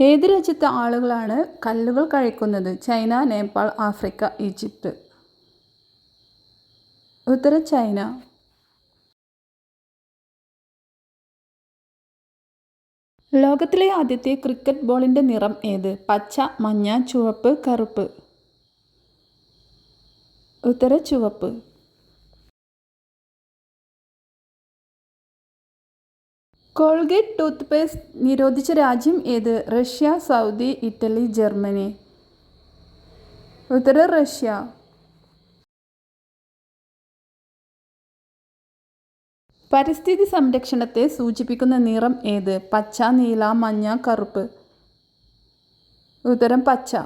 ഏത് രാജ്യത്തെ ആളുകളാണ് കല്ലുകൾ കഴിക്കുന്നത്? China Nepal Africa Egypt. ഉത്തര ചൈന. ലോകത്തിലെ ആദ്യത്തെ ക്രിക്കറ്റ് ബോളിന്റെ നിറം ഏത്? പച്ച മഞ്ഞ ചുവപ്പ് കറുപ്പ്. ഉത്തര ചുവപ്പ്. കോൾഗേറ്റ് ടൂത്ത് പേസ്റ്റ് നിരോധിച്ച രാജ്യം ഏത്? Russia Saudi Italy Germany. ഉത്തര റഷ്യ. പരിസ്ഥിതി സംരക്ഷണത്തെ സൂചിപ്പിക്കുന്ന നിറം ഏത്? പച്ച നീല മഞ്ഞ കറുപ്പ്. ഉത്തരം പച്ച.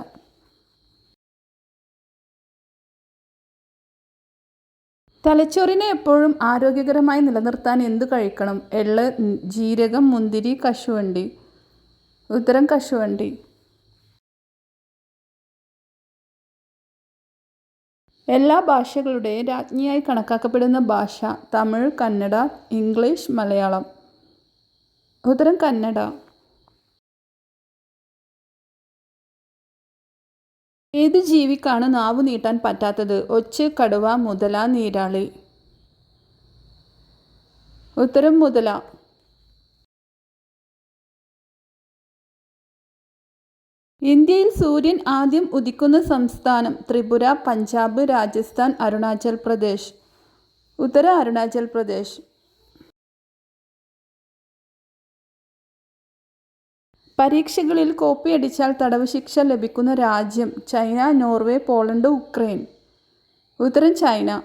തലച്ചോറിനെ എപ്പോഴും ആരോഗ്യകരമായി നിലനിർത്താൻ എന്തു കഴിക്കണം? എള്ള് ജീരകം മുന്തിരി കശുവണ്ടി. ഉത്തരം കശുവണ്ടി. എല്ലാ ഭാഷകളുടെയും രാജ്ഞിയായി കണക്കാക്കപ്പെടുന്ന ഭാഷ തമിഴ് കന്നഡ ഇംഗ്ലീഷ് മലയാളം. ഉത്തരം കന്നഡ. ഏത് ജീവിക്കാണ് നാവ് നീട്ടാൻ പറ്റാത്തത്? ഒച്ച് കടുവ മുതല നീരാളി. ഉത്തരം മുതല. ഇന്ത്യയിൽ സൂര്യൻ ആദ്യം ഉദിക്കുന്ന സംസ്ഥാനം ത്രിപുര പഞ്ചാബ് രാജസ്ഥാൻ അരുണാചൽ പ്രദേശ്. ഉത്തര അരുണാചൽ പ്രദേശ്. പരീക്ഷകളിൽ കോപ്പിയടിച്ചാൽ തടവ് ശിക്ഷ ലഭിക്കുന്ന രാജ്യം ചൈന നോർവേ പോളണ്ട് ഉക്രൈൻ. ഉത്തരം ചൈന.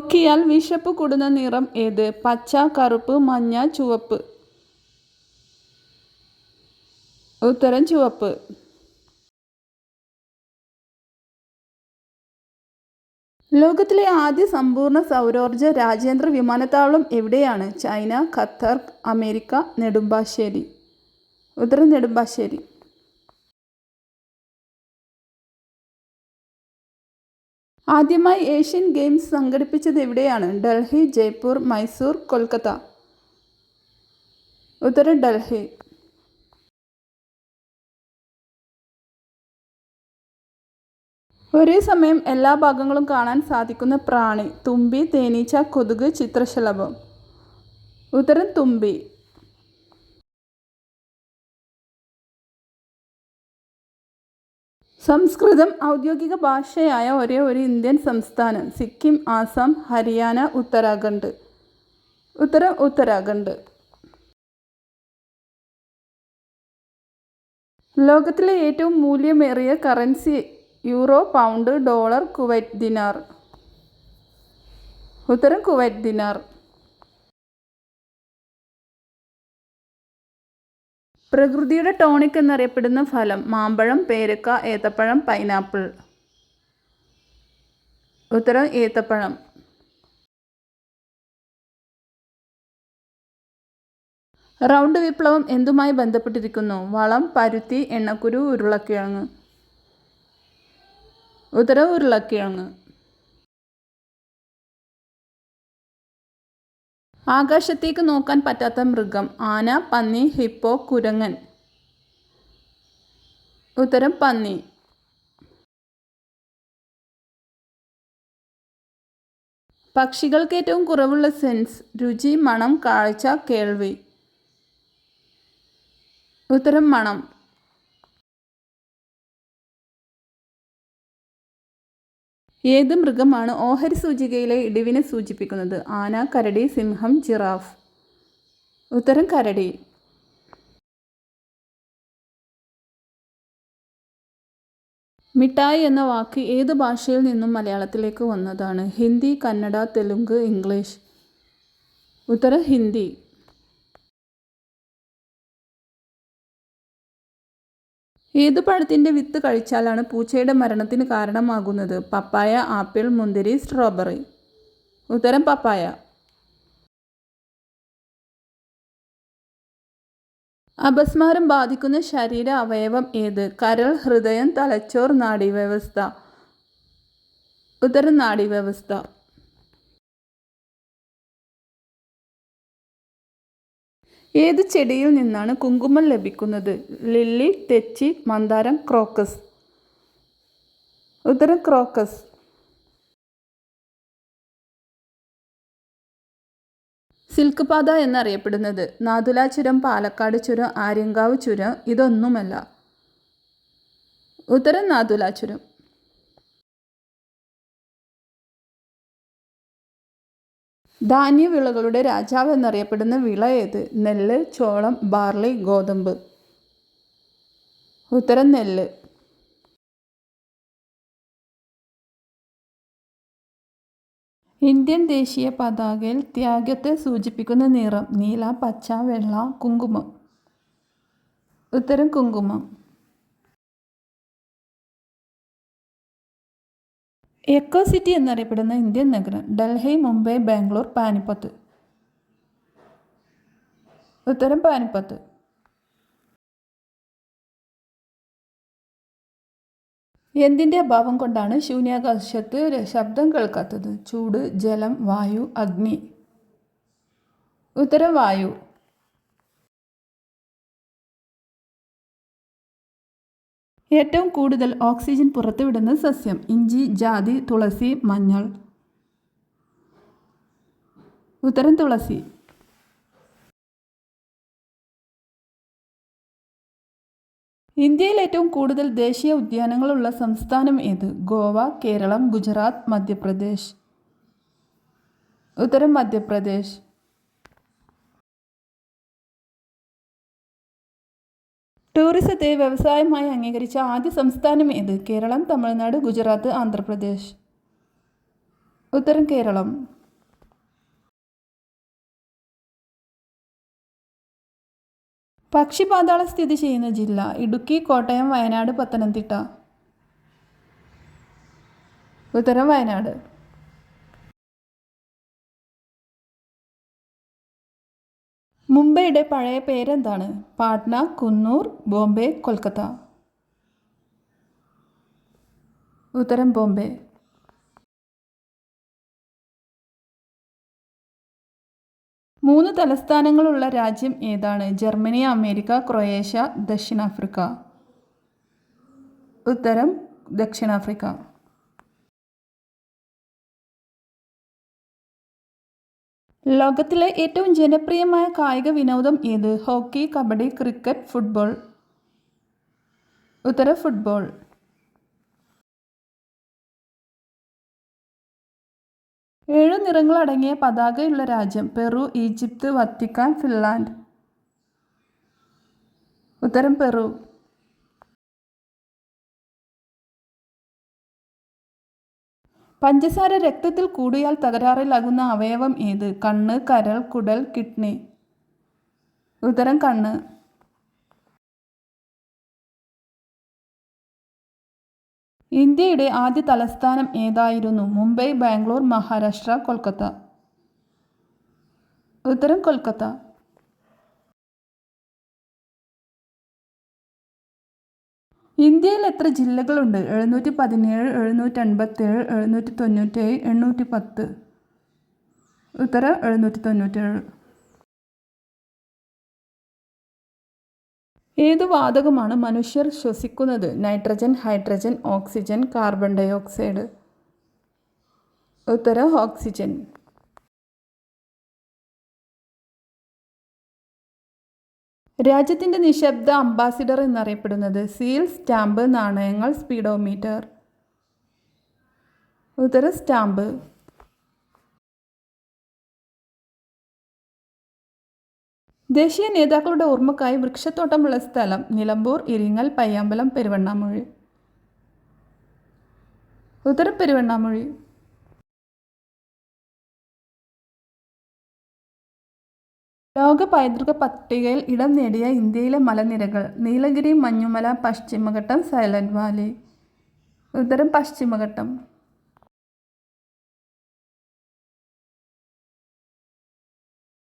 നോക്കിയാൽ വിശപ്പ് കൂടുന്ന നിറം ഏത്? പച്ച കറുപ്പ് മഞ്ഞ ചുവപ്പ്. ഉത്തരം ചുവപ്പ്. ലോകത്തിലെ ആദ്യ സമ്പൂർണ സൗരോർജ രാജ്യാന്തര വിമാനത്താവളം എവിടെയാണ്? China Qatar America Nedumbassery. ഉത്തരം നെടുമ്പാശ്ശേരി. ആദ്യമായി ഏഷ്യൻ ഗെയിംസ് സംഘടിപ്പിച്ചത് എവിടെയാണ്? ഡൽഹി ജയ്പൂർ മൈസൂർ കൊൽക്കത്ത. ഉത്തരം ഡൽഹി. ഒരേ സമയം എല്ലാ ഭാഗങ്ങളും കാണാൻ സാധിക്കുന്ന പ്രാണി തുമ്പി തേനീച്ച കൊതുക് ചിത്രശലഭം. ഉത്തരം തുമ്പി. സംസ്കൃതം ഔദ്യോഗിക ഭാഷയായ ഒരേ ഒരു ഇന്ത്യൻ സംസ്ഥാനം സിക്കിം ആസാം ഹരിയാന ഉത്തരാഖണ്ഡ്. ഉത്തരം ഉത്തരാഖണ്ഡ്. ലോകത്തിലെ ഏറ്റവും മൂല്യമേറിയ currency euro pound dollar Kuwait dinar. ഉത്തരം കുവൈറ്റ് ദിനാർ. പ്രകൃതിയുടെ ടോണിക് എന്നറിയപ്പെടുന്ന ഫലം മാമ്പഴം പേരക്ക ഏത്തപ്പഴം പൈനാപ്പിൾ. ഉത്തരം ഏത്തപ്പഴം. റൗണ്ട് വിപ്ലവം എന്തുമായി ബന്ധപ്പെട്ടിരിക്കുന്നു? വളം പരുത്തി എണ്ണക്കുരു ഉരുളക്കിഴങ്ങ്. ഉത്തരം ഉരുളക്കിഴങ്ങ്. ആകാശത്തേക്ക് നോക്കാൻ പറ്റാത്ത മൃഗം ആന പന്നി ഹിപ്പോ കുരങ്ങൻ. ഉത്തരം പന്നി. പക്ഷികൾക്ക് ഏറ്റവും കുറവുള്ള സെൻസ് രുചി മണം കാഴ്ച കേൾവി. ഉത്തരം മണം. ഏത് മൃഗമാണ് ഓഹരി സൂചികയിലെ ഇടിവിനെ സൂചിപ്പിക്കുന്നത്? ആന കരടി സിംഹം ജിറാഫ്. ഉത്തരം കരടി. മിഠായി എന്ന വാക്ക് ഏത് ഭാഷയിൽ നിന്നും മലയാളത്തിലേക്ക് വന്നതാണ്? ഹിന്ദി കന്നഡ തെലുങ്ക് ഇംഗ്ലീഷ്. ഉത്തരം ഹിന്ദി. ഏത് പഴത്തിന്റെ വിത്ത് കഴിച്ചാലാണ് പൂച്ചയുടെ മരണത്തിന് കാരണമാകുന്നത്? പപ്പായ ആപ്പിൾ മുന്തിരി സ്ട്രോബെറി. ഉത്തരം പപ്പായ. അപസ്മാരം ബാധിക്കുന്ന ശരീര അവയവം ഏത്? കരൾ ഹൃദയം തലച്ചോർ നാഡീവ്യവസ്ഥ. ഉത്തരം നാഡീവ്യവസ്ഥ. ഏത് ചെടിയിൽ നിന്നാണ് കുങ്കുമം ലഭിക്കുന്നത്? ലില്ലി തെച്ചി മന്ദാരം ക്രോക്കസ്. ഉത്തരം ക്രോക്കസ്. സിൽക്ക് പാത എന്നറിയപ്പെടുന്നത് നാതുല ചുരം പാലക്കാട് ചുരം ആര്യങ്കാവ് ചുരം ഇതൊന്നുമല്ല. ഉത്തരം നാതുല ചുരം. ധാന്യവിളകളുടെ രാജാവ് എന്നറിയപ്പെടുന്ന വിള ഏത്? നെല്ല് ചോളം ബാർലി ഗോതമ്പ്. ഉത്തരം നെല്ല്. ഇന്ത്യൻ ദേശീയ പതാകയിൽ ത്യാഗത്തെ സൂചിപ്പിക്കുന്ന നിറം നീല പച്ച വെള്ള കുങ്കുമം. ഉത്തരം കുങ്കുമം. എക്കോ സിറ്റി എന്നറിയപ്പെടുന്ന ഇന്ത്യൻ നഗരം ഡൽഹി മുംബൈ ബാംഗ്ലൂർ പാനിപ്പത്ത്. ഉത്തരം പാനിപ്പത്ത്. എന്തിന്റെ അഭാവം കൊണ്ടാണ് ശൂന്യാകാശത്ത് ശബ്ദം കേൾക്കാത്തത്? ചൂട് ജലം വായു അഗ്നി. ഉത്തരം വായു. ഏറ്റവും കൂടുതൽ ഓക്സിജൻ പുറത്തുവിടുന്ന സസ്യം ഇഞ്ചി ജാതി തുളസി മഞ്ഞൾ. ഉത്തരം തുളസി. ഇന്ത്യയിൽ ഏറ്റവും കൂടുതൽ ദേശീയ ഉദ്യാനങ്ങളുള്ള സംസ്ഥാനം ഏത്? ഗോവ കേരളം ഗുജറാത്ത് മധ്യപ്രദേശ്. ഉത്തരം മധ്യപ്രദേശ്. ടൂറിസത്തെ വ്യവസായമായി അംഗീകരിച്ച ആദ്യ സംസ്ഥാനം ഏത്? കേരളം തമിഴ്നാട് ഗുജറാത്ത് ആന്ധ്രാപ്രദേശ്. ഉത്തരം കേരളം. പക്ഷിപാതാളം സ്ഥിതി ചെയ്യുന്ന ജില്ല ഇടുക്കി കോട്ടയം വയനാട് പത്തനംതിട്ട. ഉത്തരം വയനാട്. മുംബൈയുടെ പഴയ പേരെന്താണ്? പാട്ന കുന്നൂർ ബോംബെ കൊൽക്കത്ത. ഉത്തരം ബോംബെ. മൂന്ന് തലസ്ഥാനങ്ങളുള്ള രാജ്യം ഏതാണ്? ജർമ്മനി അമേരിക്ക ക്രൊയേഷ്യ ദക്ഷിണാഫ്രിക്ക. ഉത്തരം ദക്ഷിണാഫ്രിക്ക. ലോകത്തിലെ ഏറ്റവും ജനപ്രിയമായ കായിക വിനോദം ഏത്? Hockey kabaddi cricket football. ഉത്തര ഫുട്ബോൾ. ഏഴ് നിറങ്ങളടങ്ങിയ പതാകയുള്ള രാജ്യം പെറു ഈജിപ്ത് വത്തിക്കാൻ ഫിൻലാൻഡ്. ഉത്തരം പെറു. പഞ്ചസാര രക്തത്തിൽ കൂടിയാൽ തകരാറിലാകുന്ന അവയവം ഏത്? കണ്ണ് കരൾ കുടൽ കിഡ്നി. ഉദരം കണ്ണ്. ഇന്ത്യയുടെ ആദ്യ തലസ്ഥാനം ഏതായിരുന്നു? മുംബൈ ബാംഗ്ലൂർ മഹാരാഷ്ട്ര കൊൽക്കത്ത. ഉത്തരം കൊൽക്കത്ത. ഇന്ത്യയിൽ എത്ര ജില്ലകളുണ്ട്? എഴുന്നൂറ്റി പതിനേഴ് എഴുന്നൂറ്റി എൺപത്തേഴ് എഴുന്നൂറ്റി തൊണ്ണൂറ്റേഴ് എണ്ണൂറ്റി പത്ത് ഉത്തരം എഴുന്നൂറ്റി തൊണ്ണൂറ്റേഴ് ഏത് വാതകമാണ് മനുഷ്യർ ശ്വസിക്കുന്നത്? Nitrogen hydrogen oxygen carbon dioxide. ഉത്തരം ഓക്സിജൻ. രാജ്യത്തിന്റെ നിശബ്ദ അംബാസിഡർ എന്നറിയപ്പെടുന്നത് സീൽ സ്റ്റാമ്പ് നാണയങ്ങൾ സ്പീഡോമീറ്റർ. ഉത്തരം സ്റ്റാമ്പ്. ദേശീയ നേതാക്കളുടെ ഓർമ്മക്കായി വൃക്ഷത്തോട്ടമുള്ള സ്ഥലം നിലമ്പൂർ ഇരിങ്ങൽ പയ്യാമ്പലം പെരുവണ്ണാമൊഴി. ഉത്തരം പെരുവണ്ണാമൊഴി. ലോക പൈതൃക പട്ടികയിൽ ഇടം നേടിയ ഇന്ത്യയിലെ മലനിരകൾ നീലഗിരി മഞ്ഞുമല പശ്ചിമഘട്ടം സൈലന്റ് വാലി. ഉത്തരം പശ്ചിമഘട്ടം.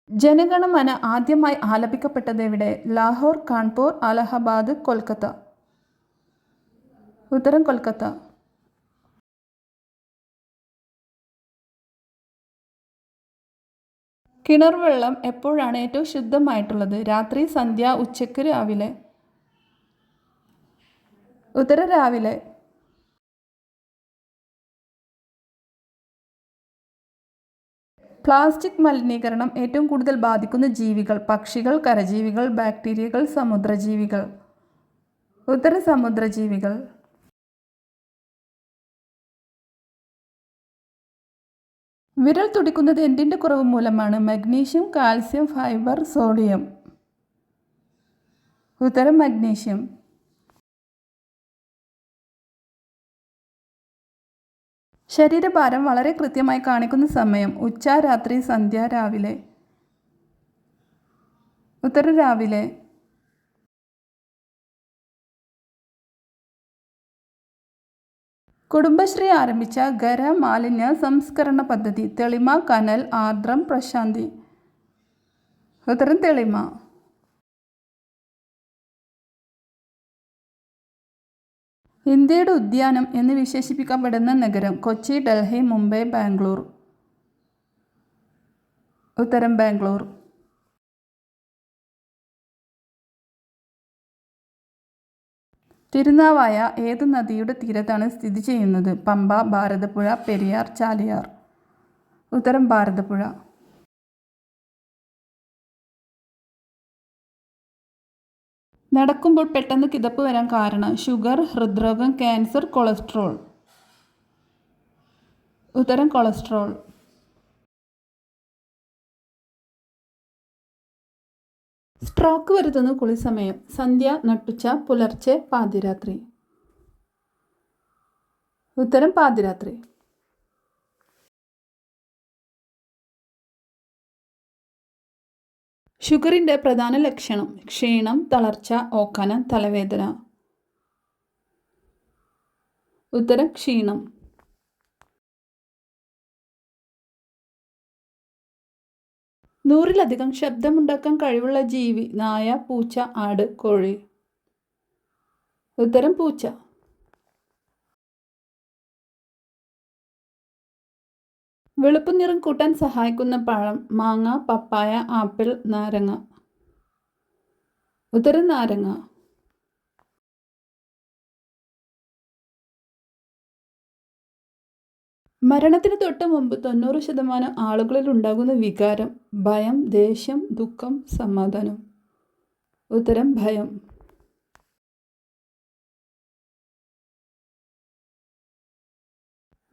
ജനഗണമന ആദ്യമായി ആലപിക്കപ്പെട്ടത് എവിടെ? ലാഹോർ കാൺപൂർ അലഹബാദ് കൊൽക്കത്ത. ഉത്തരം കൊൽക്കത്ത. കിണർ വെള്ളം എപ്പോഴാണ് ഏറ്റവും ശുദ്ധമായിട്ടുള്ളത്? രാത്രി സന്ധ്യ ഉച്ചയ്ക്ക് രാവിലെ. ഉത്തര രാവിലെ. പ്ലാസ്റ്റിക് മലിനീകരണം ഏറ്റവും കൂടുതൽ ബാധിക്കുന്ന ജീവികൾ പക്ഷികൾ കരജീവികൾ ബാക്ടീരിയകൾ സമുദ്രജീവികൾ. ഉത്തര സമുദ്രജീവികൾ. വിരൽ തുടിക്കുന്നത് എന്തിന്റെ കുറവ് മൂലമാണ്? Magnesium calcium fibre sodium. ഉത്തരം മഗ്നീഷ്യം. ശരീരഭാരം വളരെ കൃത്യമായി കാണിക്കുന്ന സമയം ഉച്ച രാത്രി സന്ധ്യ രാവിലെ. ഉത്തരം രാവിലെ. കുടുംബശ്രീ ആരംഭിച്ച ഖര മാലിന്യ സംസ്കരണ പദ്ധതി തെളിമ കനൽ ആർദ്രം പ്രശാന്തി. ഉത്തരം തെളിമ. ഇന്ത്യയുടെ ഉദ്യാനം എന്ന് വിശേഷിപ്പിക്കപ്പെടുന്ന നഗരം കൊച്ചി ഡൽഹി മുംബൈ ബാംഗ്ലൂർ. ഉത്തരം ബാംഗ്ലൂർ. തിരുനാവായ ഏത് നദിയുടെ തീരത്താണ് സ്ഥിതി ചെയ്യുന്നത്? പമ്പ ഭാരതപ്പുഴ പെരിയാർ ചാലിയാർ. ഉത്തരം ഭാരതപ്പുഴ. നടക്കുമ്പോൾ പെട്ടെന്ന് കിതപ്പ് വരാൻ കാരണം ഷുഗർ ഹൃദ്രോഗം ക്യാൻസർ കൊളസ്ട്രോൾ. ഉത്തരം കൊളസ്ട്രോൾ. സ്ട്രോക്ക് വരുത്തുന്ന കുളിസമയം. സന്ധ്യ നട്ടുച്ച പുലർച്ചെ പാതിരാത്രി. ഉത്തരം പാതിരാത്രി. ഷുഗറിന്റെ പ്രധാന ലക്ഷണം. ക്ഷീണം തളർച്ച ഓക്കാനം തലവേദന. ഉത്തരം ക്ഷീണം. നൂറിലധികം ശബ്ദമുണ്ടാക്കാൻ കഴിവുള്ള ജീവി നായ പൂച്ച ആട് കോഴി. ഉത്തരം പൂച്ച. വെളുപ്പ് നിറം കൂട്ടാൻ സഹായിക്കുന്ന പഴം മാങ്ങ പപ്പായ ആപ്പിൾ നാരങ്ങ. ഉത്തരം നാരങ്ങ. മരണത്തിന് തൊട്ട് മുമ്പ് തൊണ്ണൂറ് ശതമാനം ആളുകളിൽ ഉണ്ടാകുന്ന വികാരം ഭയം ദേഷ്യം ദുഃഖം സമാധാനം. ഉത്തരം ഭയം.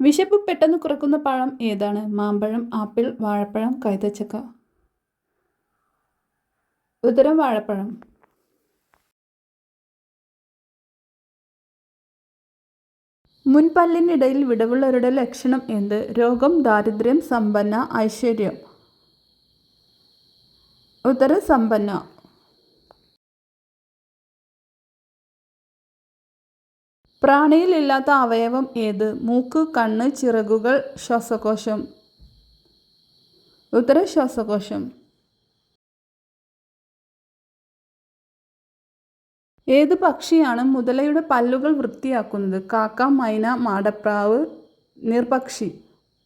വിശപ്പ് പെട്ടെന്ന് കുറക്കുന്ന പഴം ഏതാണ്? മാമ്പഴം ആപ്പിൾ വാഴപ്പഴം കൈതച്ചക്ക. ഉത്തരം വാഴപ്പഴം. മുൻപല്ലിനിടയിൽ വിടവുള്ളവരുടെ ലക്ഷണം എന്ത്? രോഗം ദാരിദ്ര്യം സമ്പന്ന ഐശ്വര്യം. ഉത്തര സമ്പന്ന. പ്രാണിയിലില്ലാത്ത അവയവം ഏത്? മൂക്ക് കണ്ണ് ചിറകുകൾ ശ്വാസകോശം. ഉത്തര ശ്വാസകോശം. ഏത് പക്ഷിയാണ് മുതലയുടെ പല്ലുകൾ വൃത്തിയാക്കുന്നത്? കാക്ക മൈന മാടപ്രാവ് നീർപക്ഷി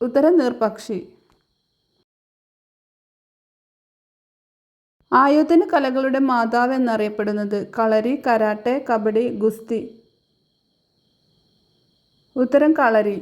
ഉത്തരം നീർപക്ഷി ആയോധന കലകളുടെ മാതാവ് എന്നറിയപ്പെടുന്നത് കളരി കരാട്ടെ കബഡി ഗുസ്തി. ഉത്തരം കളരി.